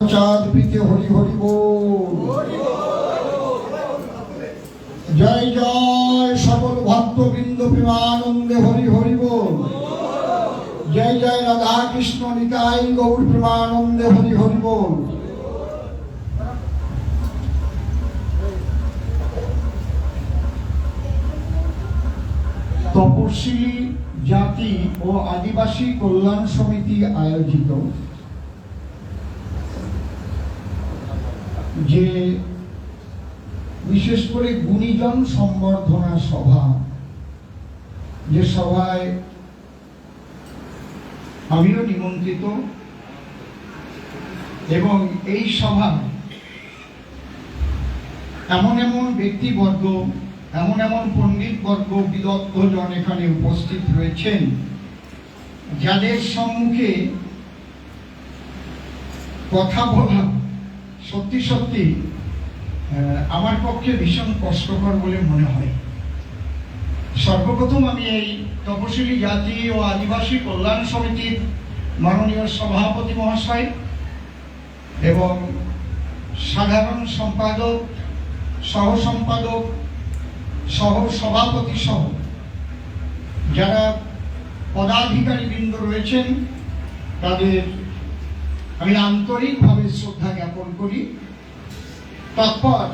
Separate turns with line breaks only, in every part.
চাঁদ হরি হরি জয় জয়, সকল ভক্তবৃন্দ প্রেমানন্দে হরি হরি জয় জয়, রাধা কৃষ্ণ, নিতাই গৌর প্রেমানন্দে হরি হরি তপশিলি জাতি ও আদিবাসী কল্যাণ সমিতি আয়োজিত। যে বিশেষ করে গুণীজন সম্বর্ধনা সভা, যে সভায় আমিও নিমন্ত্রিত এবং এই সভা এমন এমন ব্যক্তিবর্গ, এমন এমন পণ্ডিতবর্গ বিদগ্ধজন এখানে উপস্থিত রয়েছেন, যাদের সম্মুখে কথা বলা সত্যি সত্যি আমার পক্ষে ভীষণ কষ্টকর বলে মনে হয়। সর্বপ্রথম আমি এই তপশিলি জাতি ও আদিবাসী কল্যাণ সমিতির মাননীয় সভাপতি মহাশয় এবং সাধারণ সম্পাদক, সহ সম্পাদক, সহ সভাপতি সহ যারা পদাধিকারী বৃন্দ রয়েছেন, তাদের আমি আন্তরিকভাবে শ্রদ্ধা জ্ঞাপন করি। তৎপর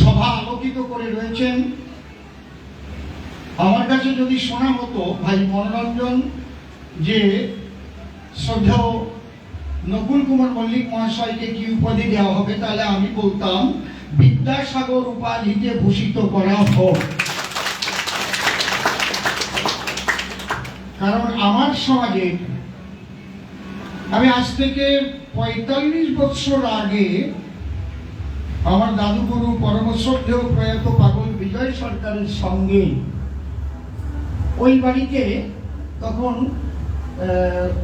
সভা আলোকিত করে রয়েছেন। আমার কাছে যদি শোনা হতো ভাই মনোরঞ্জন, যে শ্রদ্ধেয় নকুল কুমার মল্লিক মহাশয়কে কি উপাধি দেওয়া হবে তাহলে আমি বলতাম, বিদ্যাসাগর উপাধিতে ভূষিত করা হোক। কারণ আমার সমাজে আমি আজ থেকে পঁয়তাল্লিশ বছর আগে আমার দাদুগুরু পরমশ্রদ্ধেয় প্রয়াত পাগল বিজয় সরকারের সঙ্গে ওই বাড়িতে তখন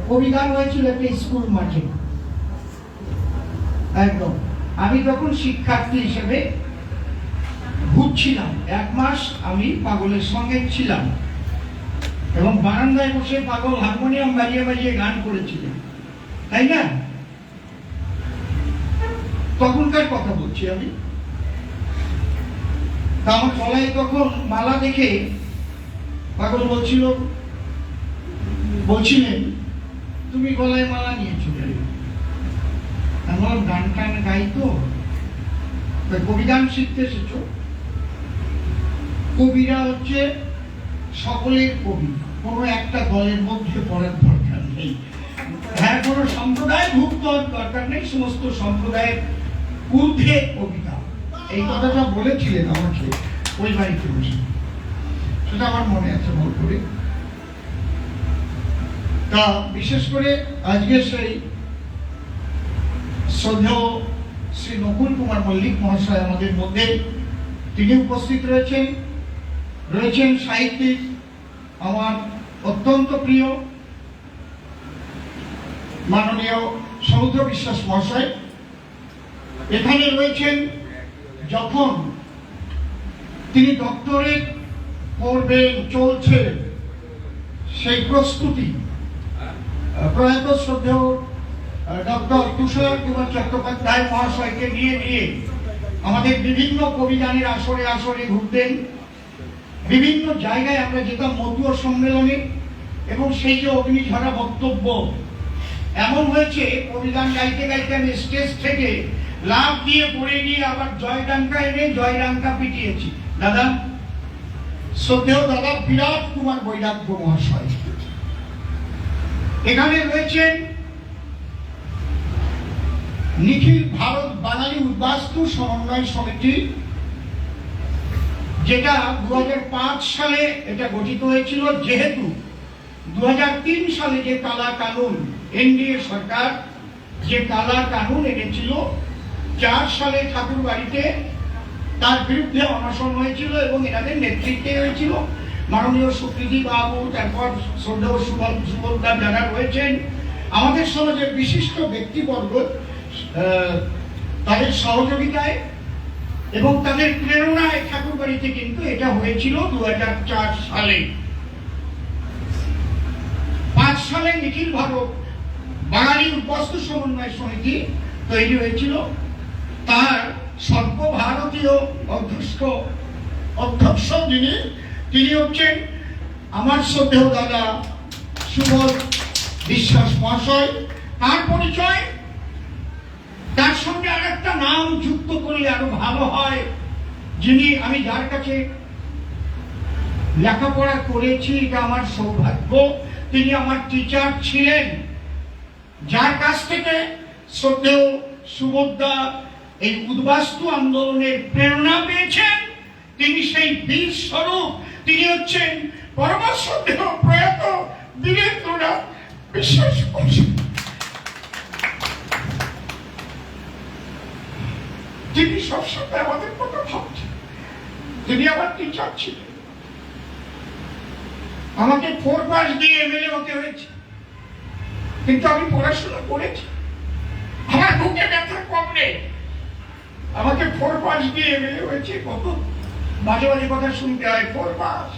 কবিগান হয়েছিল একটা স্কুল মাঠে। একদম। আমি তখন শিক্ষার্থী হিসেবে ঘুরছিলাম এক মাস আমি পাগলের সঙ্গে ছিলাম এবং বারান্দায় বসে পাগল হারমোনিয়াম বাজিয়ে বাজিয়ে গান করেছিলেন। তাই না? তখনকার কথা বলছি আমি। তা আমার গলায় তখন মালা দেখে পাগল বলছিল, বলছিলেন, তুমি গলায় মালা নিয়েছো কেন?" আমি গান টান গাই তা কবিগান শিখতে এসেছ? কবিরা হচ্ছে সকলের কবি। কোনো একটা দলের মধ্যে পড়ার দরকার নেই। হ্যাঁ কোনো সম্প্রদায় ভুক্ত দরকার নেই, সমস্ত সম্প্রদায়ের ঊর্ধ্বে কবিতা এই কথাটা বলেছিলেন আমাকে ওই বাড়িতে বসে। সেটা আমার মনে আছে মনে করে। তা বিশেষ করে আজকে সেই শ্রদ্ধেয় শ্রী নকুল কুমার মল্লিক মহাশয় আমাদের মধ্যে তিনি উপস্থিত রয়েছেন। রয়েছেন সাহিত্যিক, আমার অত্যন্ত প্রিয় মাননীয় সমুদ্র বিশ্বাস মহাশয়, এখানে রয়েছেন যখন তিনি ডক্টরেট করবেন চলছে সেই প্রস্তুতি প্রয়াত শ্রদ্ধেয় ডক্টর তুষার কুমার চট্টোপাধ্যায় মহাশয়কে নিয়ে নিয়ে আমাদের বিভিন্ন কবিগানের আসরে আসরে ঘুরতেন। বিভিন্ন জায়গায় আমরা যেতাম মতুয় সম্মেলনে এবং সেই যে অগ্নিঝরা বক্তব্য এমন হয়েছে কবিগান গাইতে গাইতে আমি স্টেজ থেকে লাভ দিয়ে পড়ে গিয়ে আবার জয়ডাঙ্কা এনে জয়ডাঙ্কা পিটিয়েছি। দাদা, শ্রদ্ধেয় দাদা বিরাট কুমার বৈরাগ্য মহাশয়। এখানে রয়েছেন নিখিল ভারত বাঙালি উদ্বাস্তু সমন্বয় সমিতি, যেটা দু হাজার পাঁচ সালে এটা গঠিত হয়েছিল, যেহেতু দু হাজার তিন সালে যে কালা কানুন এনডিএ সরকার যে কালা কানুন এনেছিল, চার সালে ঠাকুর বাড়িতে তার বিরুদ্ধে অনশন হয়েছিল এবং এনাদের নেতৃত্বে হয়েছিল। মাননীয় সুকৃতি বাবু, তারপর শ্রদ্ধেয় সুবল, সুবলদা যারা রয়েছেন, আমাদের সমাজের বিশিষ্ট ব্যক্তিবর্গ তাদের সহযোগিতায় এবং তাদের প্রেরণায় ঠাকুর বাড়িতে কিন্তু এটা হয়েছিল দু হাজার চার সালে। পাঁচ সালে নিখিল ভারত বাঙালি বস্তু সমন্বয় সমিতি তৈরি হয়েছিল। তার সর্বভারতীয় অধ্যক্ষ অধ্যক্ষ যিনি, তিনি হচ্ছেন আমার শ্রদ্ধেয় দাদা সুবোধ বিশ্বাস মহাশয়। তার পরিচয়, তার সঙ্গে আরেকটা নাম যুক্ত করলে আরও ভালো হয়, যিনি আমি যার কাছে লেখাপড়া করেছি, এটা আমার সৌভাগ্য। তিনি আমার টিচার ছিলেন। যার কাছ থেকে শ্রদ্ধেয় সুবোধদা এই উদ্বাস্তু আন্দোলনের প্রেরণা পেয়েছেন, তিনি সেই বীর স্বরূপ, তিনি হচ্ছেন পরমশ্রদ্ধেয় প্রয়াত বীরেন্দ্রনাথ বিশ্বাস করছেন। তিনি সবসময় আমাদের কথা ভাবছেন, তিনি আমার টিচার ছিলেন। আমাকে ফোর পাস দিয়ে এমএলএ হতে হয়েছে। কিন্তু আমি পড়াশোনা করেছি। আমার বুকে ব্যথা কম নেই। আমাকে ফোর পাস দিয়ে এমএলএ হয়েছে কত? মাঝে মাঝে কথা শুনতে হয় ফোর পাস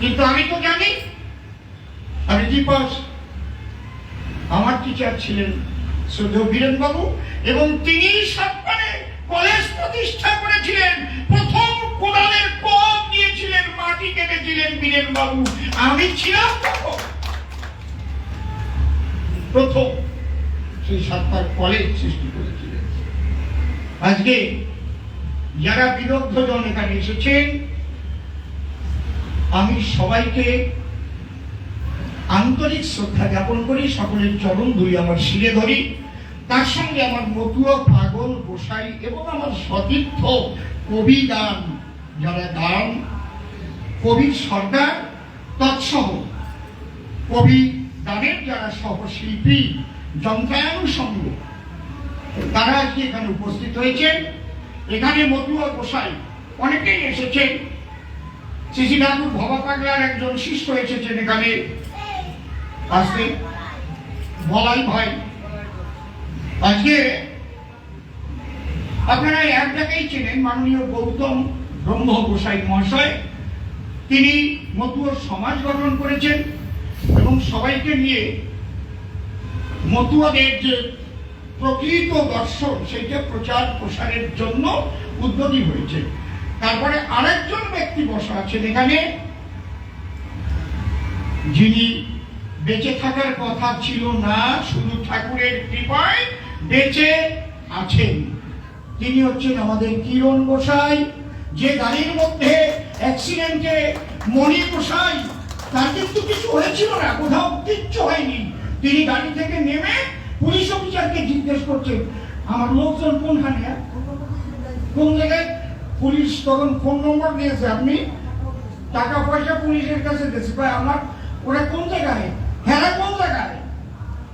কিন্তু আমি তো জানি, আমি কি পাস আমার টিচার ছিলেন শ্রদ্ধেয় বীরেন বাবু এবং তিনি সরকারে কলেজ প্রতিষ্ঠা করেছিলেন। প্রথম কোদালের কোপ দিয়েছিলেন, মাটি কেটেছিলেন বীরেন বাবু আমি ছিলাম তখন প্রথম সেই সাতটার কলেজ সৃষ্টি করেছিলেন। আজকে যারা বিরোধজন এখানে এসেছেন, আমি সবাইকে আন্তরিক শ্রদ্ধা জ্ঞাপন করি, সকলের চরণ ধুই আমার শিরে ধরি। তার সঙ্গে আমার মতুয়া পাগল গোসাই এবং আমার সতীর্থ কবি গান যারা গান কবি সর্দার, তৎসহ কবি গানের যারা সহশিল্পী, যন্ত্রায়ন সঙ্গ, তারা আজকে এখানে উপস্থিত হয়েছেন। এখানে মতুয়া গোসাই অনেকেই এসেছেন। শ্রী ঠাকুর ভবা একজন শিষ্য এসেছেন এখানে। আসতে বলাই ভাই আজকে আপনারা এক জায়গায় চেনেন, মাননীয় গৌতম ব্রহ্ম গোসাই মহাশয়। তিনি মতুয়ার সমাজ গঠন করেছেন। এবং সবাইকে নিয়ে মতুয়াদের যে প্রকৃত দর্শন, সেইটা প্রচার প্রসারের জন্য উদ্যোগী হয়েছে। তারপরে আরেকজন ব্যক্তি বসা আছেন এখানে। যিনি বেঁচে থাকার কথা ছিল না, শুধু ঠাকুরের কৃপায় বেঁচে আছেন। তিনি হচ্ছেন আমাদের কিরণ গোসাই, যে গাড়ির মধ্যে অ্যাক্সিডেন্টে মণি গোসাই তার কিন্তু কিছু হয়েছিল না, কোথাও কিচ্ছু হয়নি। তিনি গাড়ি থেকে নেমে পুলিশ অফিসারকে জিজ্ঞেস করছেন, আমার লোকজন কোনখানে? কোন জায়গায়? পুলিশ তখন ফোন নম্বর দিয়েছে, আপনি টাকা পয়সা পুলিশের কাছে দিয়েছে। ভাই, আমার, ওরা কোন জায়গায়? হ্যাঁ কোন জায়গায়?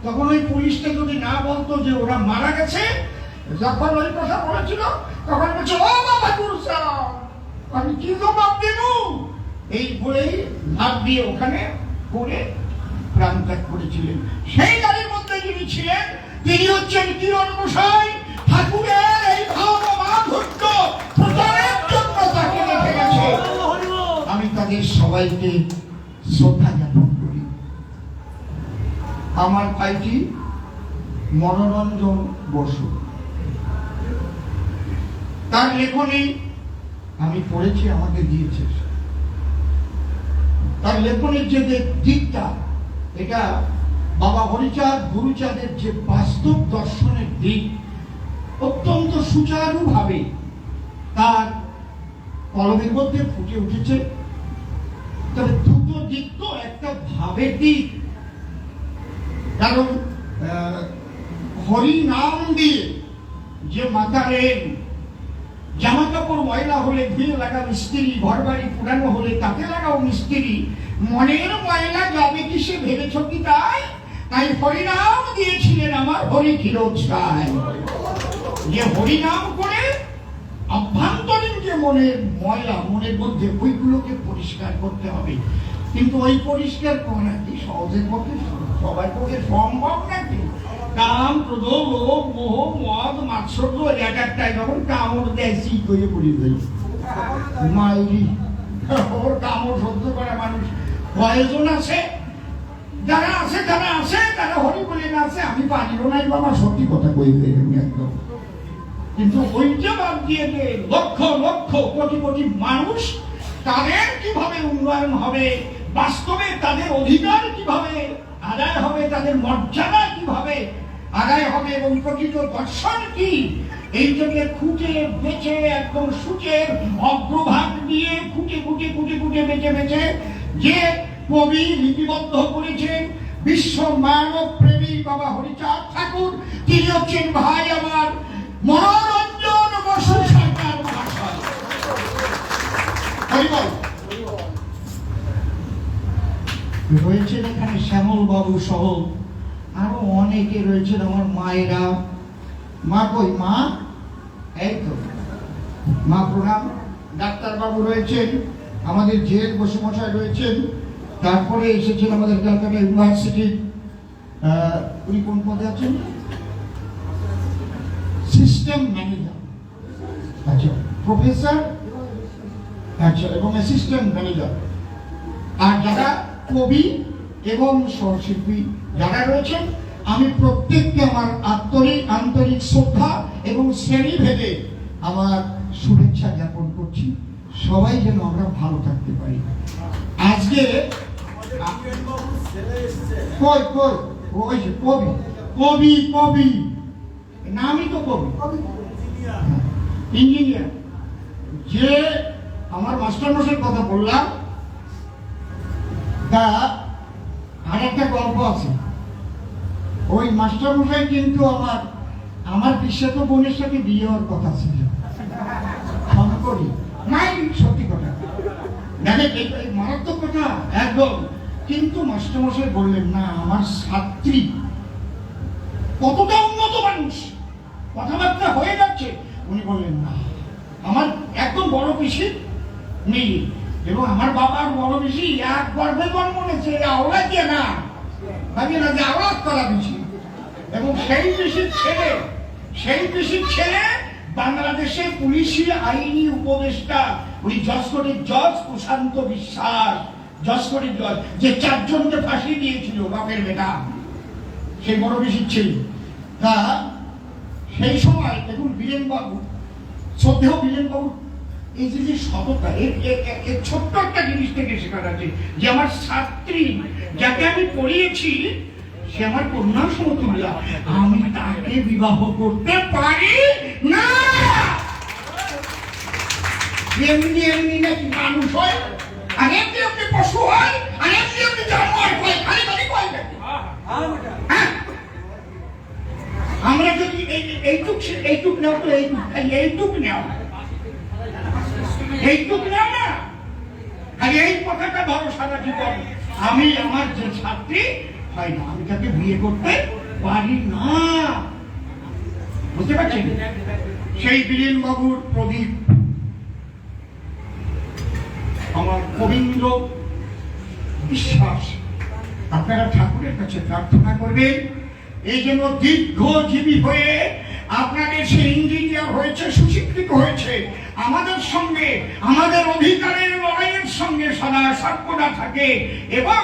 তখন ওই পুলিশটা যদি না বলতো যে ওরা মারা গেছে, যখন ওই কথা বলেছিল, তখন বলছে, ও বাবা গুরুসাহ আমি কি জবাব দেব? এই বলেই লাভ দিয়ে ওখানে পড়ে প্রাণ ত্যাগ করেছিলেন। সেই গাড়ির মধ্যে যিনি ছিলেন, তিনি হচ্ছেন কিরণ গোসাই, ঠাকুরের এই আমি তাদের সবাইকে শ্রদ্ধা জ্ঞাপন করি। আমার ভাইটি মনোরঞ্জন বসু। তার লেখনী আমি পড়েছি, আমাকে দিয়েছে। তার লেখনের যে দিকটা, এটা বাবা হরিচাঁদ, গুরুচাঁদের যে বাস্তব দর্শনের দিক, অত্যন্ত সুচারুভাবে তার কলমের মধ্যে ফুটে উঠেছে। তবে দুটো দিক তো একটা ভাবের দিক। কারণ হরি নাম দিয়ে যে মাতারেন জামা কাপড় ময়লা হলে ধুয়ে লাগা মিস্ত্রি ঘর বাড়ি পুরানো হলে তাতে লাগাও মিস্ত্রি। মনের ময়লা যাবে কি সে ভেবেছ কি তাই? তাই হরিনাম দিয়েছিলেন আমার হরি ক্ষীরোৎসায় যে হরিনাম করে অভ্যন্তরীণ যে মনের ময়লা, মনের মধ্যে ওইগুলোকে পরিষ্কার করতে হবে। কিন্তু ওই পরিষ্কার করা কি সহজের পক্ষে সবার পক্ষে সম্ভব নাকি? কাম ক্রোধ, লোভ, মোহ, মদ, মাৎসর্য, এক একটাই যখন কামড় দেয় সি করে পড়ে যায় মাইরি। ওর কামড় সহ্য করা মানুষ। কয়জন আছে? যারা আছে যারা আছে, তারা হরি বলে না আছে। আমি পারিও নাই বাবা, সত্যি কথা কই দেবেন একদম। কিন্তু ওইটা বাদ দিয়ে যে লক্ষ লক্ষ, কোটি কোটি মানুষ, তাদের কীভাবে উন্নয়ন হবে? বাস্তবে তাদের অধিকার কীভাবে আদায় হবে? তাদের মর্যাদা কীভাবে আদায় হবে এবং প্রকৃত দর্শন কি? এইটাকে খুঁটে বেছে, একদম সূচের অগ্রভাগ দিয়ে খুঁটে খুঁটে খুঁটে খুঁটে বেঁচে বেছে যে কবি লিপিবদ্ধ করেছেন বিশ্ব মানব প্রেমী বাবা হরিচাঁদ ঠাকুর, তিনি হচ্ছেন ভাই আমার মনোরঞ্জন বসু সরকার মহাশয়। রয়েছেন এখানে শ্যামল বাবু সহ আরও অনেকে রয়েছেন আমার মায়েরা। মা কই? মা? এই তো। মা প্রণাম। ডাক্তারবাবু রয়েছেন, আমাদের জেল বসুমশাই রয়েছেন, তারপরে এসেছেন আমাদের ক্যালকাটা ইউনিভার্সিটির উনি কোন পদে আছেন? সিস্টেম ম্যানেজার আচ্ছা প্রফেসর আচ্ছা এবং অ্যাসিস্ট্যান্ট ম্যানেজার আর যারা কবি এবং সহশিল্পী যারা রয়েছেন আমি প্রত্যেককে আমার আন্তরিক আন্তরিক শ্রদ্ধা এবং শ্রেণি ভেদে আমার শুভেচ্ছা জ্ঞাপন করছি। সবাই যেন আমরা ভালো থাকতে পারি। আজকে কই কই? ওই কবি। কবি কবি। নামই তো কবি। ইঞ্জিনিয়ার। যে আমার মাস্টারমশাইয়ের কথা বললাম, তা আর একটা গল্প আছে। ওই মাস্টারমশাই কিন্তু আমার আমার বিশ্বত বোনের সাথে বিয়ে হওয়ার কথা ছিল। ক্ষমা করি। নাই, সত্যি কথা। মারাত্মক কথা, একদম। কিন্তু মাস্টারমশাই বললেন, না, আমার ছাত্রী। কতটা উন্নত মানুষ। কথাবার্তা হয়ে যাচ্ছে। উনি বললেন, না, আমার একদম বড় পিসি নেই। এবং আমার বাবার বড় পিসি এক গর্ভে জন্ম নিয়েছে না। ভাবি না যে আওলাদ করা পিসি এবং সেই পিসির ছেলে, সেই পিসির ছেলে বাংলাদেশের পুলিশি আইনি উপদেষ্টা উনি জসকোটের জজ প্রশান্ত বিশ্বাস জসকোটের জজ, যে চারজনকে ফাঁসি দিয়েছিল, বাপের বেটা, সেই বড় বেশির ছেলে। তা সেই সময়, দেখুন বীরেন বাবু শ্রদ্ধেয় বীরেন বাবু এই যে যে এর ছোট্ট একটা জিনিস থেকে শেখার আছে যে আমার ছাত্রী যাকে আমি পড়িয়েছি, সে আমার কন্যা সমতুল্য। আমি তাকে বিবাহ করতে পারি না। এমনি এমনি নাকি মানুষ হয়, আর পশু হয় জানোয়ার হয়, খালি খালি হয়? আমরা যদি এই- এইটুক এইটুক নাও তো এইটুক এইটুক নাও এইটুক নাও না। খালি এই কথাটা ধরো সারা জীবন আমি আমার যে ছাত্রী হয় না? আমি তাকে বিয়ে করতে পারি না। বুঝতে পারছেন? সেই বীরেন বাবুর প্রদীপ। আমার কবীন্দ্র বিশ্বাস। আপনারা ঠাকুরের কাছে প্রার্থনা করবেন। এই জন্য দীর্ঘজীবী হয়ে আপনাদের সে ইঞ্জিনিয়ার হয়েছে, সুশিক্ষিত হয়েছে। আমাদের সঙ্গে, আমাদের অধিকারের লড়াইয়ের সঙ্গে সদা সর্বদা থাকে। এবং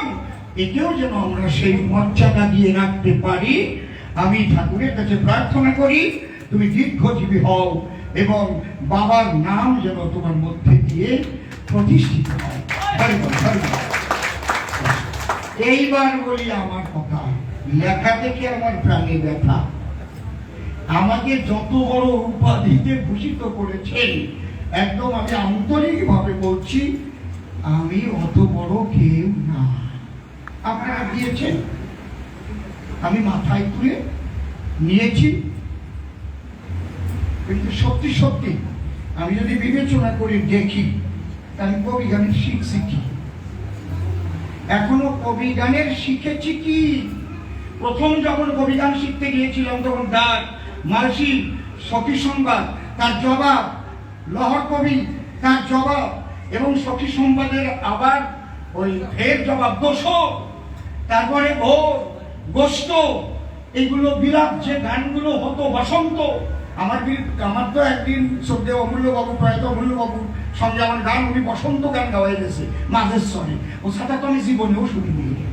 এতেও যেন আমরা সেই মর্যাদা দিয়ে রাখতে পারি, আমি ঠাকুরের কাছে প্রার্থনা করি, তুমি দীর্ঘজীবী হও এবং বাবার নাম যেন তোমার মধ্যে দিয়ে প্রতিষ্ঠিত হয়। এইবার বলি আমার কথা, লেখা থেকে আমার প্রাণে ব্যথা। আমাকে যত বড় উপাধিতে ভূষিত করেছেন একদম আমি আন্তরিক ভাবে বলছি, আমি অত বড় কেউ না। আপনারা দিয়েছেন, আমি মাথায় তুলে নিয়েছি। কিন্তু সত্যি সত্যি, আমি যদি বিবেচনা করে দেখি, তাহলে কবি গানের শিখছি কি এখনও কবি গানের শিখেছি কি? প্রথম যখন কবি গান শিখতে গিয়েছিলাম, তখন ডাক মালসি সখী সংবাদ, তার জবাব লহর কবি তার জবাব এবং সখী সংবাদের আবার ওই ফের জবাব দোষ তারপরে ভোর গোস্ত এগুলো বিলাপ, যে গানগুলো হতো বসন্ত। আমার আমার তো একদিন শ্রদ্ধেয় অমূল্য বাবু প্রয়াত অমূল্য বাবুর সঙ্গে আমার গান, উনি বসন্ত গান গাওয়াই গেছে মাঝের স্বরে ও সাথে তো আমি জীবনেও শুনিনি।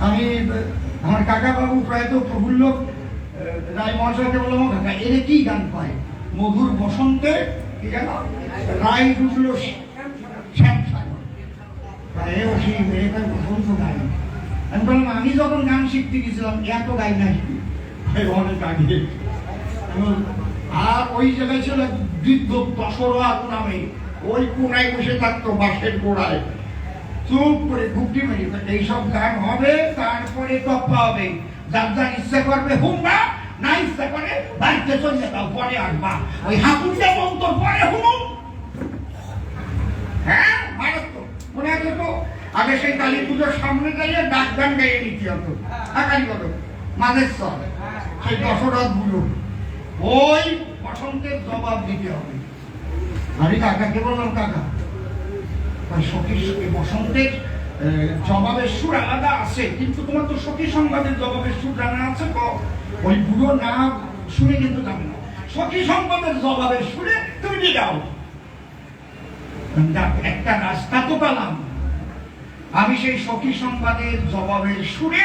আমি, আমার কাকা বাবু প্রয়াত প্রফুল্ল রায় মহাশয়কে বললাম "ও কাকা এর কি গান পায়? মধুর বসন্তে কি রায় গান। আমি বললাম, আমি যখন গান শিখতে গেছিলাম, এত গাই এই অনেক আগে। আর ওই জায়গায় ছিল বৃদ্ধ দশরথ নামে। ওই কোনায় বসে থাকতো বাঁশের গোড়ায়। চুপ করে ঘুপটি মেরে এইসব গান হবে, তারপরে তপ্পা হবে। যার যার ইচ্ছা করবে হুমবা পরে আসবা ওই পরে হ্যাঁ মনে আছে তো আগে সেই কালী পুজোর সামনে ডাক গান গাইয়ে হতো। আকারি মাদেশ্বর সেই দশরথ ওই বসন্তের জবাব দিতে হবে। আমি কাকাকে বললাম কাকা? ওই সখী সখী বসন্তের জবাবের সুর আলাদা আছে, কিন্তু তোমার তো সখী সংবাদের জবাবের সুর জানা আছে তো? ওই বুড়ো না শুনে কিন্তু যাবে না সখী সংবাদের জবাবের সুরে তুমি নিয়ে যাও। একটা রাস্তা তো পেলাম। আমি সেই সখী সম্পাদের জবাবের সুরে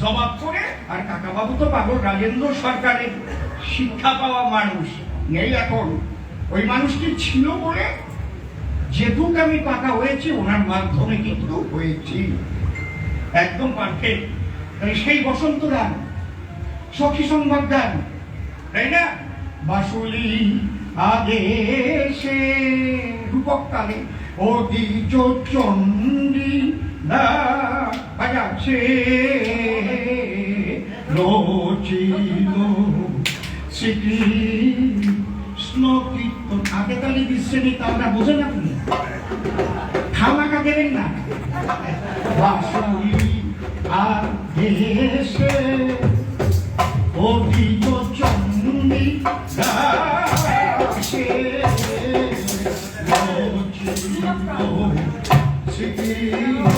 জবাব করে, আর কাকাবাবু তো পাগল, রাজেন্দ্র সরকারের শিক্ষা পাওয়া মানুষ। নেই এখন। ওই মানুষটি ছিল বলে যেটুক আমি পাকা হয়েছি, ওনার মাধ্যমে কিন্তু হয়েছি। একদম পারফেক্ট সেই বসন্ত গান সখী সংবাদ গান তাই না? বাসুলি সে রূপক তালে দ্বিজ চণ্ডী না বাজাচ্ছে। রচিল শ্রীকৃষ্ণ কীর্তন আগে তালে দিচ্ছে নি তা আমরা বোঝেন আপনি খামাকা দেবেন না। বাসুলি আগে সে অভিজ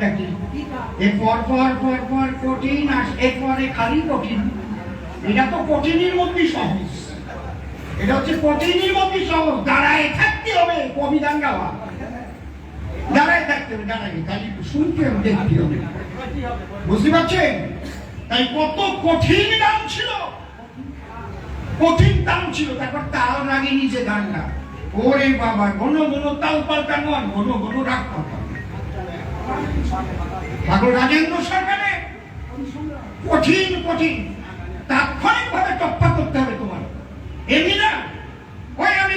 ব্যাপারটা কি? পর পর পর কঠিন এরপরে খালি কঠিন। এটা তো কঠিনের মধ্যে সহজ। এটা হচ্ছে কঠিনের মধ্যে সহজ। দাঁড়ায় থাকতে হবে গাওয়া। দাঁড়ায় থাকতে হবে খালি শুনতে হবে, দেখতে হবে। বুঝতে পারছেন? তাই কত কঠিন গান ছিল। কঠিন তাল ছিল। তারপর তাল রাগে নিচে গানটা ওরে বাবা, ঘন ঘন তাল পাল্টানো আর ঘন ঘন রাগ ঠাকুর রাজেন্দ্র সরকারে কঠিন কঠিন। তাৎক্ষণিক ভাবে টপ্পা করতে হবে তোমার। এমনি না ওই আমি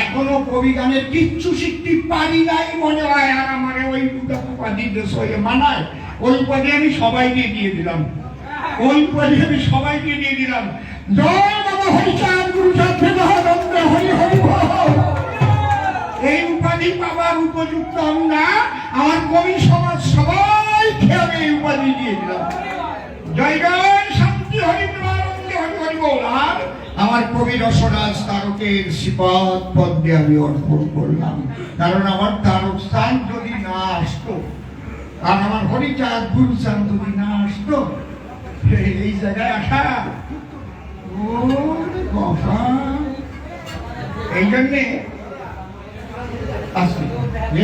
এখনও কবি গানের কিচ্ছু শিখতে পারি নাই, মনে হয় আর আমার ওই দুটা সয়ে মানায়। ওই পদে আমি সবাইকে দিয়ে দিলাম। ওই পদে আমি সবাইকে দিয়ে দিলাম। জয় বাবা হরিচাঁদ গুরু হরি হরি। এই উপাধি পাবার উপযুক্ত আমি না। আমার কবি সমাজ সবাই খেয়ালে এই উপাধি দিয়ে দিলাম। শান্তি হরি আমার কবি রসরাজ তারকের শ্রীপদ পদ্মে আমি অর্পণ করলাম। কারণ আমার তারক স্থান যদি না আসতো, আর আমার হরিচাঁদ গুরুচাঁদ যদি না আসতো, এই- জায়গায় আসা ওরে বাবা। এই জন্যে আসছে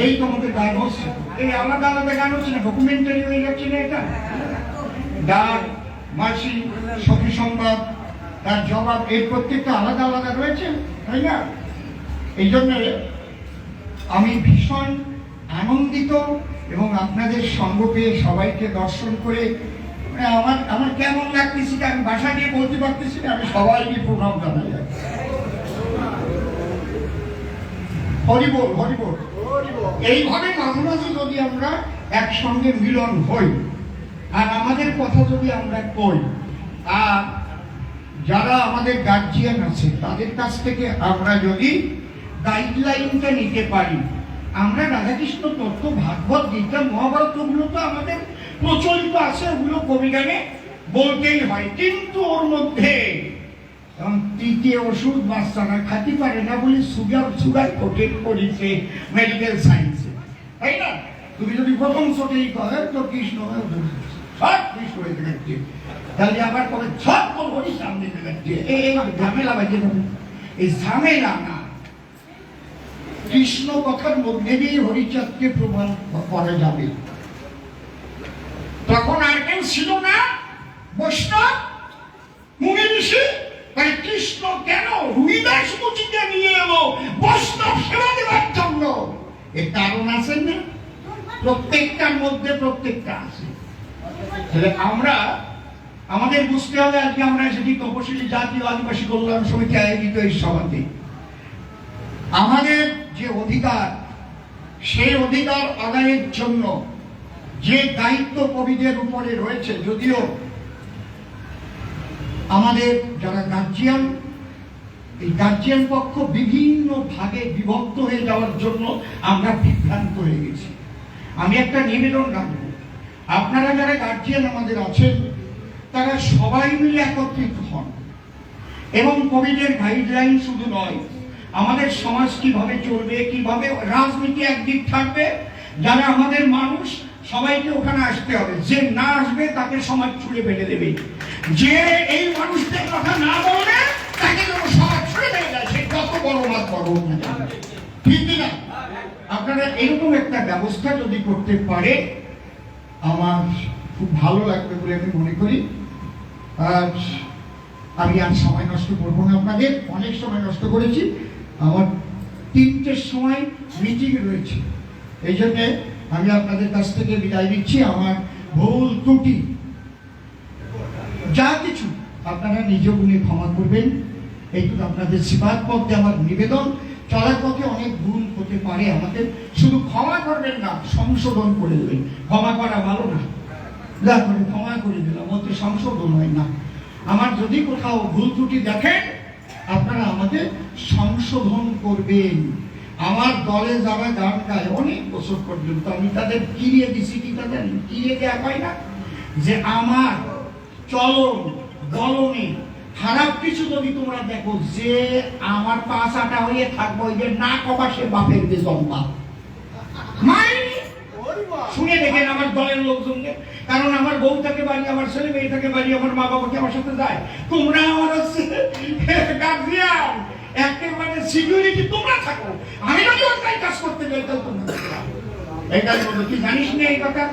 এই তো আমাদের গান হচ্ছে। এই আলাদা আলাদা গান হচ্ছে না? ডকুমেন্টারি হয়ে যাচ্ছে না এটা? ডাক মাসি, সখী সংবাদ, তার জবাব এই প্রত্যেকটা আলাদা আলাদা রয়েছে, তাই না? এই জন্য আমি ভীষণ আনন্দিত এবং আপনাদের সঙ্গ পেয়ে সবাইকে দর্শন করে মানে আমার আমার কেমন লাগতেছি আমি ভাষা দিয়ে বলতে পারতেছি না, আমি সবাইকে প্রণাম জানাই আর কি। হরিবোল হরিবোল। এইভাবে মাঝে যদি আমরা একসঙ্গে মিলন হই আর আমাদের কথা যদি আমরা কই আর যারা আমাদের গার্জিয়ান আছে তাদের কাছ থেকে আমরা যদি গাইডলাইনটা নিতে পারি আমরা রাধাকৃষ্ণ তত্ত্ব ভাগবত গীতা মহাভারত ওগুলো তো আমাদের প্রচলিত আছে ওগুলো কবিগানে বলতেই হয়। কিন্তু ওর মধ্যে এখন তৃতীয় ওষুধ বাচ্চারা খাতে পারে না বলে সুগার সুগার কোটেড করেছে মেডিকেল সায়েন্সে তাই না? তুমি যদি প্রথম চোটেই কহে, তো কৃষ্ণ সব কৃষ্ণ হয়ে তাহলে আবার সব সামনে ঝামেলা বাজে এই ঝামেলা না। কৃষ্ণ কথার মধ্যে দিয়ে হরিচাঁদকে প্রমাণ করা যাবে? তখন আর কেউ ছিল না? বৈষ্ণব? তাই কৃষ্ণ কেন রুইদাস মুচিকে নিয়ে এলো? বৈষ্ণব সেবা দেওয়ার জন্য। এর কারণ আছে না? প্রত্যেকটার মধ্যে প্রত্যেকটা আছে। তাহলে আমরা, আমাদের বুঝতে হবে আজকে আমরা এসেছি তপশিলি জাতীয় আদিবাসী কল্যাণ সমিতি আয়োজিত এই সভাতে। আমাদের যে অধিকার, সেই অধিকার আদায়ের জন্য যে দায়িত্ব কবিদের উপরে রয়েছে, যদিও আমাদের যারা গার্জিয়ান এই গার্জিয়ান পক্ষ বিভিন্ন ভাগে বিভক্ত হয়ে যাওয়ার জন্য আমরা বিভ্রান্ত হয়ে গেছি। আমি একটা নিবেদন রাখব। আপনারা যারা গার্জিয়ান আমাদের আছেন, তারা সবাই মিলে একত্রিত হন। এবং কোভিডের গাইডলাইন শুধু নয়, আমাদের সমাজ কীভাবে চলবে, কীভাবে রাজনীতি একদিক থাকবে, যারা আমাদের মানুষ, সবাইকে ওখানে আসতে হবে। যে না আসবে, তাকে সমাজ ছুড়ে ফেলে দেবে। যে এই মানুষদের কথা না বলবে তাকে যেন সমাজ ছুড়ে দেয় সে কত বড় মাত বড় না। ঠিক না আপনারা এরকম একটা ব্যবস্থা যদি করতে পারে, আমার খুব ভালো লাগবে বলে আমি মনে করি। আর আমি আর সময় নষ্ট করব না আপনাদের, অনেক সময় নষ্ট করেছি। আমার তিনটের সময় মিটিং রয়েছে। এই জন্যে আমি আপনাদের কাছ থেকে বিদায় নিচ্ছি। আমার ভুল ত্রুটি যা কিছু আপনারা নিজ গুণে ক্ষমা করবেন। এইটুকু আপনাদের সেবার পথে আমার নিবেদন। চলার পথে অনেক ভুল হতে পারে আমাদের। শুধু ক্ষমা করবেন না, সংশোধন করে দেবেন ক্ষমা করা ভালো না। যা করে ক্ষমা করে দিলাম ওতে সংশোধন হয় না। আমার যদি কোথাও ভুল ত্রুটি দেখেন, আপনারা আমাদের সংশোধন করবেন। আমার দলে যারা গান গায়, অনেক বছর পর্যন্ত আমি তাদের কিরিয়ে দিছি কি তাদের? কিরিয়ে দেওয়া হয় না? যে আমার চলন, বলনে। খারাপ কিছু যদি তোমরা দেখো, যে আমার পাশাটা হয়ে থাকব যে না কবা সে বাপের যে মাইনি শুনে দেখেন আমার দলের লোকজনকে। কারণ আমার বউ থাকে বাড়ি, আমার ছেলে মেয়ে থাকে বাড়ি, আমার মা বাবাকে আমার সাথে যায়? তোমরা আমার হচ্ছে গার্জিয়ান একেবারে সিকিউরিটি তোমরা থাকো। আমি যদি অন্যায় কাজ করতে যাই, তাহলে তোমরা কাজ করবে? তুই জানিস না এই কথা?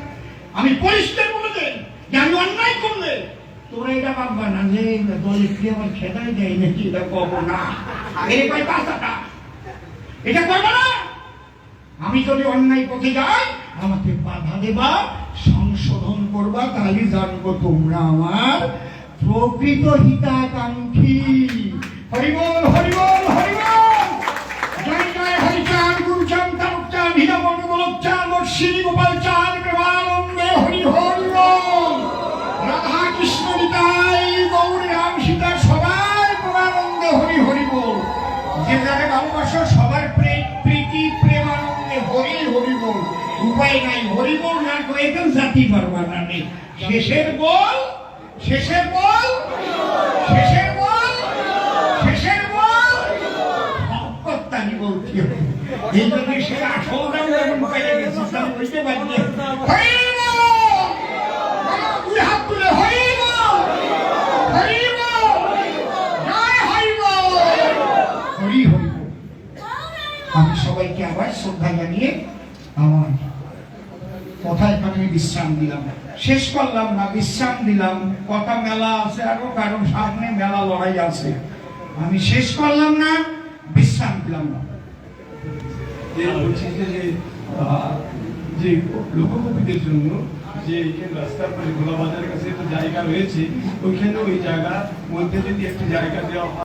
আমি পরিষ্কার বলে দেই, যে আমি অন্যায় করলে তোরা এটা ভাববা না যে দলে আমার খেদাই দেয় এটা কব না। কথাটা এটা না? আমি যদি অন্যায় পথে যাই, আমাকে বাধা দেবা, সংশোধন করবা, তাহলে জানব তোমরা আমার প্রকৃত হিতাকাঙ্ক্ষী। হরিবল হরিবল হরিবল! জয় জয়, হরিচাঁদ, গুরুচাঁদ, তারকচাঁদ হীরামন গোলকচাঁদ মর্ষিনী গোপাল চাঁদ প্রেমানন্দে হরি এখানে জাতি পারবা না নেই। শেষের বল শেষের বল শেষের বল শেষের বল। আমি সবাইকে আবার শ্রদ্ধা জানিয়ে আমার বিশ্রাম দিলাম শেষ করলাম না, বিশ্রাম দিলাম কথা মেলা আছে আরও কারণ সামনে মেলা লড়াই আছে। আমি শেষ করলাম না, বিশ্রাম দিলাম না।
যে লোককবিদের জন্য যে রাস্তার পাশে গোলা বাজারের কাছে তো জায়গা রয়েছে, ওইখানে ওই জায়গার মধ্যে যদি একটা জায়গা দেওয়া